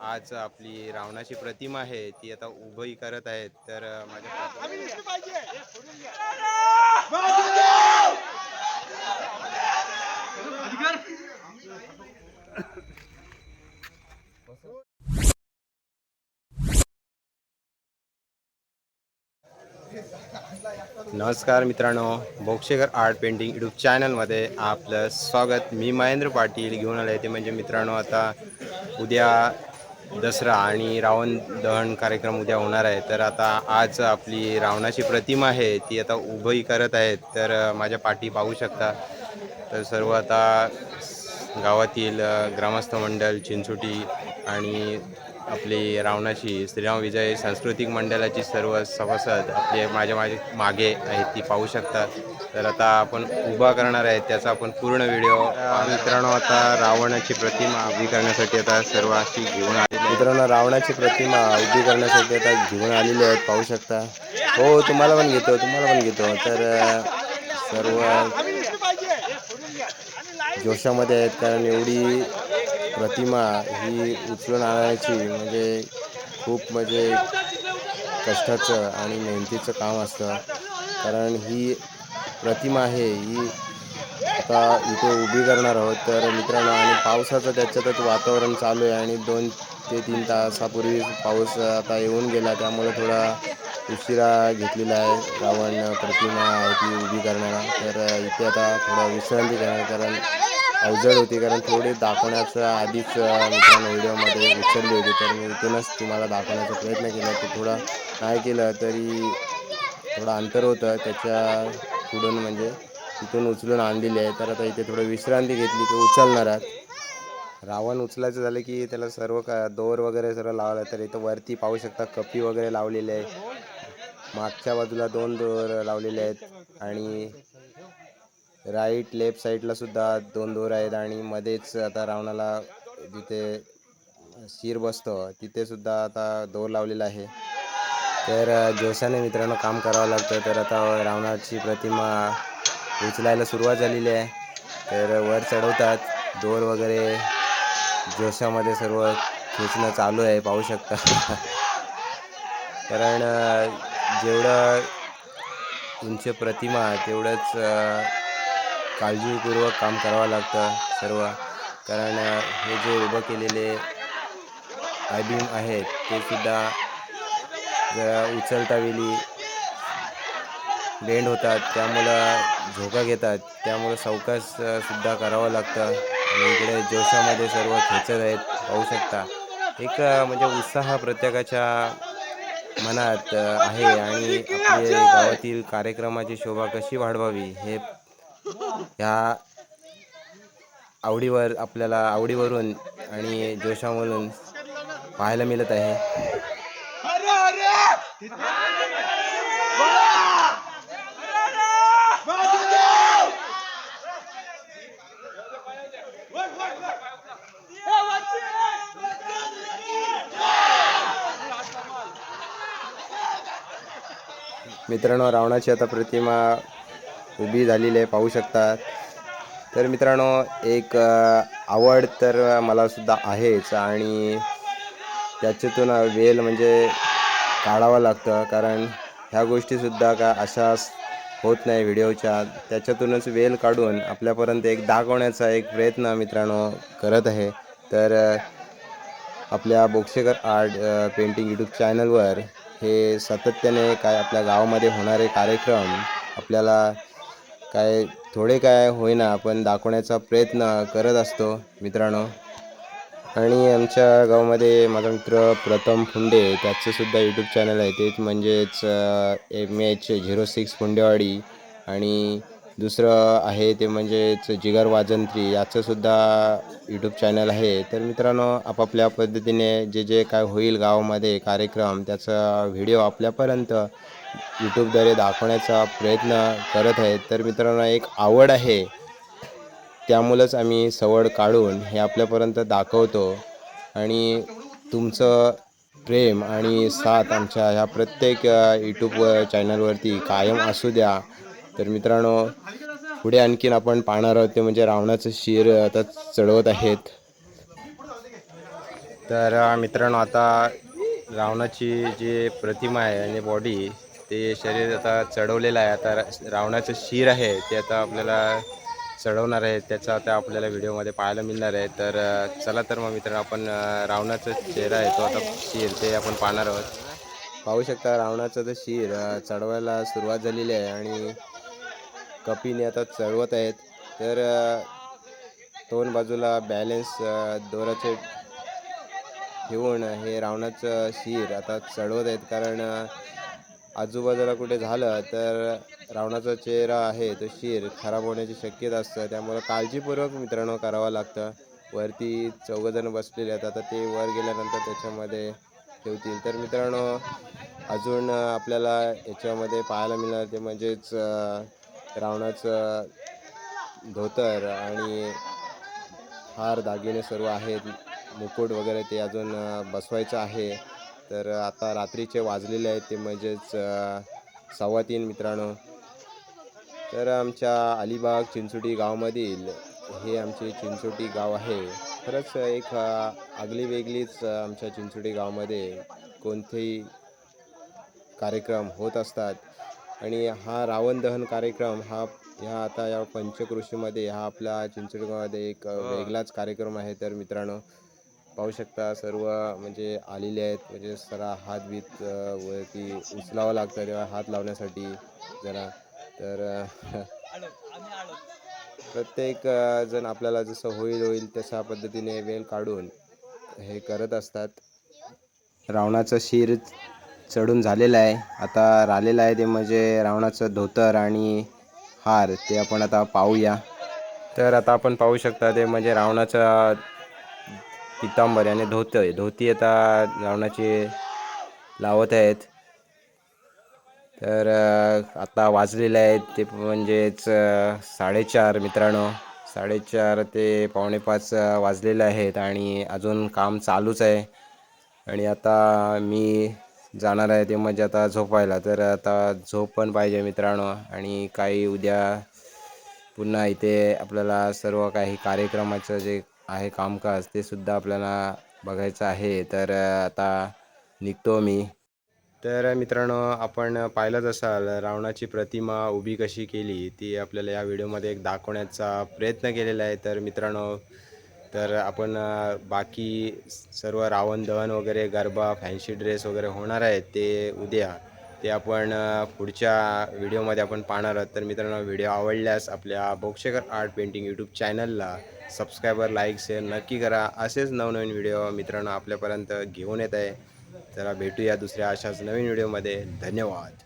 आज आपली रावणाची प्रतिमा आहे ती आता उभी करत आहेत. तर नमस्कार मित्रांनो बोक्षेकर आर्ट पेंटिंग यूट्यूब चॅनलमध्ये आपलं स्वागत. मी महेंद्र पाटील घेऊन आलो आहे. ते म्हणजे मित्रांनो आता उद्या दसरा आणि रावण दहन कार्यक्रम उद्या होणार आहे. तर आता आज आपली रावणाची प्रतिमा आहे ती आता उभी करत आहेत. तर माझ्या पाठी पाहू शकता. तर सर्व आता गावातील ग्रामस्थ मंडळ चिंचोटी आणि आपली रावणाची श्रीराम विजय सांस्कृतिक मंडळाची सर्व सभासद आपले माझ्या माझे मागे आहेत ती पाहू शकतात. तर आता आपण उभा करणार आहे त्याचा आपण पूर्ण व्हिडिओ मित्रांनो आता रावणाची प्रतिमा उभी करण्यासाठी आता सर्व अशी घेऊन आलेली मित्रांनो रावणाची प्रतिमा उभी करण्यासाठी आता घेऊन आलेली आहेत पाहू शकता. हो तुम्हाला पण घेतो तुम्हाला पण घेतो. तर सर्व जोशामध्ये आहेत कारण एवढी प्रतिमा ही उचलून आणायची म्हणजे खूप म्हणजे कष्टाचं आणि मेहनतीचं काम असतं. कारण ही प्रतिमा आहे ही आता इथे उभी करणार आहोत. तर मित्रांनो आणि पावसाचं त्याच्यातच वातावरण चालू आहे आणि दोन ते तीन तासापूर्वी पाऊस आता येऊन गेला. त्यामुळे थोडा उशिरा घेतलेला आहे रावण प्रतिमा आहे ती उभी करणारा. तर इथे आता थोडा विश्रांती करणार कारण अवजड होती कारण थोडी दाखवण्याचं आधीच मित्रांनो व्हिडिओमध्ये उचलली होती. तर मी इथूनच तुम्हाला दाखवण्याचा प्रयत्न केला की थोडा नाही केलं तरी थोडं अंतर होतं. त्याच्या पुढून म्हणजे तिथून उचलून आणलेली आहे. तर आता इथे थोडं विश्रांती घेतली की उचलणार आहात. रावण उचलायचं झालं की त्याला सर्व का दोर वगैरे सर्व लावलं तर इथं वरती पाहू शकता कपी वगैरे लावलेले आहे. मागच्या बाजूला दोन दोर लावलेले आहेत आणि राईट लेफ्ट साईडला सुद्धा दोन दोर आहेत आणि मध्येच आता रावणाला जिथे शिर बसतो तिथे सुद्धा आता दोर लावलेला आहे. तर जोशाने मित्रांनो काम करावं लागतं तर आता रावणाची प्रतिमा उचलायला सुरुवात झालेली आहे. तर वर चढवतात. दोर वगैरे जोशामध्ये सर्व खेचणं चालू आहे पाहू शकता. कारण जेवढं उंच प्रतिमा तेवढंच काळजीपूर्वक काम करावं लागतं सर्व. कारण हे जे उभं केलेले आयबीम आहेत ते सुद्धा उचलता वेळी बेंड होतात त्यामुळं झोका घेतात त्यामुळं सावकाश सुद्धा करावं लागतं. आणि इकडे जोशामध्ये सर्व खेचत आहेत पाहू शकता. एक म्हणजे उत्साह प्रत्येकाच्या मनात आहे आणि आपले गावातील कार्यक्रमाची शोभा कशी वाढवावी हे ह्या आवडीवर आपल्याला आवडीवरून आणि जोशावरून पाहायला मिळत आहे. मित्रांनो रावणाची आता प्रतिमा उभी झालेली आहे पाहू शकतात. तर मित्रांनो एक आवड तर मला सुद्धा आहेच आणि त्याच्यातून वेल म्हणजे काढावं लागतं कारण ह्या गोष्टीसुद्धा का अशा होत नाही व्हिडिओच्या. त्याच्यातूनच वेल काढून आपल्यापर्यंत एक दाखवण्याचा एक प्रयत्न मित्रांनो करत आहे. तर आपल्या बोक्सेकर आर्ट पेंटिंग यूट्यूब चॅनलवर हे सातत्याने काय आपल्या गावामध्ये होणारे कार्यक्रम आपल्याला काय थोडे काय होईना आपण दाखवण्याचा प्रयत्न करत असतो मित्रांनो. आणि आमच्या गावामध्ये माझा मित्र प्रथम फुंडे त्याचं सुद्धा यूट्यूब चॅनल आहे. तेच म्हणजेच M H zero six Phundewadi आणि दुसरं आहे ते म्हणजेच जिगर वाजंत्री याचंसुद्धा यूट्यूब चॅनल आहे. तर मित्रांनो आपापल्या पद्धतीने जे जे काय होईल गावामध्ये कार्यक्रम त्याचा व्हिडिओ आपल्यापर्यंत यूट्यूबद्वारे दाखवण्याचा प्रयत्न करत आहेत तर मित्रांनो एक आवड आहे त्यामुळंच आम्ही सवड काढून हे आपल्यापर्यंत दाखवतो. आणि तुमचं प्रेम आणि साथ आमच्या ह्या प्रत्येक यूट्यूब चॅनलवरती कायम असू द्या. तर मित्रांनो पुढे आणखीन आपण पाहणार आहोत ते म्हणजे रावणाचं शिर आता चढवत आहेत. तर मित्रांनो आता रावणाची जी प्रतिमा आहे आणि बॉडी ते शरीर आता चढवलेलं आहे. आता रावणाचं शिर आहे ते आता आपल्याला चढवणार आहे. त्याचा आता आपल्याला व्हिडिओमध्ये पाहायला मिळणार आहे. तर चला तर मग मित्रांनो आपण रावणाचा चेहरा आहे तो आता शिर ते आपण पाहणार आहोत. पाहू शकता रावणाचं तर शिर चढवायला सुरुवात झालेली आहे आणि कपीने आता चढवत आहेत. तर दोन बाजूला बॅलेन्स दोराचे घेऊन हे रावणाचं शिर आता चढवत आहेत. कारण आजूबाजूला कुठे झालं तर रावणाचा चेहरा आहे तो शिर खराब होण्याची शक्यता असतं. त्यामुळे काळजीपूर्वक मित्रांनो करावं लागतं. वरती चौघजण बसलेले आहेत. आता ते वर गेल्यानंतर त्याच्यामध्ये ठेवतील. तर मित्रांनो अजून आपल्याला याच्यामध्ये पाहायला मिळणार ते म्हणजेच रावणाचं धोतर आणि हार दागिने सर्व आहेत. मुकुट वगैरे ते अजून बसवायचं आहे. तर आता रात्रीचे वाजलेले आहेत. ते म्हणजेच सव्वा तीन मित्रांनो. तर आमच्या अलिबाग चिंचोटी गावामधील हे आमचे चिंचोटी गाव आहे. खरंच एक आगली वेगळीच आमच्या चिंचोटी गावामध्ये कोणतेही कार्यक्रम होत असतात. आणि हा रावण दहन कार्यक्रम हा ह्या आता या पंचकृषीमध्ये हा आपल्या चिंचोडी गावामध्ये एक वेगळाच कार्यक्रम आहे. तर मित्रांनो पाहू शकता सर्व म्हणजे आलेले आहेत. म्हणजे जरा हात बीत वरती उचलावं लागतं तेव्हा हात लावण्यासाठी जरा. तर प्रत्येक जण आपल्याला जसं होईल होईल तशा पद्धतीने वेळ काढून हे करत असतात. रावणाचं शिर चढून झालेलं आहे. आता राहिलेलं आहे ते म्हणजे रावणाचं धोतर आणि हार ते आपण आता पाहूया. तर आता आपण पाहू शकता ते म्हणजे रावणाचं पितांबर आणि धोती धोती आता रावणाची लावत आहेत. तर आता वाजलेले आहेत ते म्हणजेच साडेचार मित्रांनो. साडेचार ते पावणेपाच वाजलेले आहेत आणि अजून काम चालूच आहे. आणि आता मी जाणार आहे ते म्हणजे आता झोपायला तर आता झोप पण पाहिजे मित्रांनो. आणि काही उद्या पुन्हा इथे आपल्याला सर्व काही कार्यक्रमाचं जे आहे कामकाज ते सुद्धा आपल्याला बघायचं आहे. तर आता निघतो मी. तर मित्रांनो आपण पाहिलंच असाल रावणाची प्रतिमा उभी कशी केली ती आपल्याला या व्हिडिओमध्ये एक दाखवण्याचा प्रयत्न केलेला आहे. तर मित्रांनो तर आपण बाकी सर्व रावण दहन वगैरे गरबा फॅन्सी ड्रेस वगैरे होणार आहेत ते उद्या ते आपण पुढच्या व्हिडिओमध्ये आपण पाहणार आहोत. तर मित्रांनो व्हिडिओ आवडल्यास आपल्या बोक्षेकर आर्ट पेंटिंग यूट्यूब चॅनलला सबस्क्रायबर लाईक शेअर नक्की करा. असेच नवनवीन व्हिडिओ मित्रांनो आपल्यापर्यंत घेऊन येत आहे. चला भेटूया दुसऱ्या अशाच नवीन व्हिडिओमध्ये. धन्यवाद.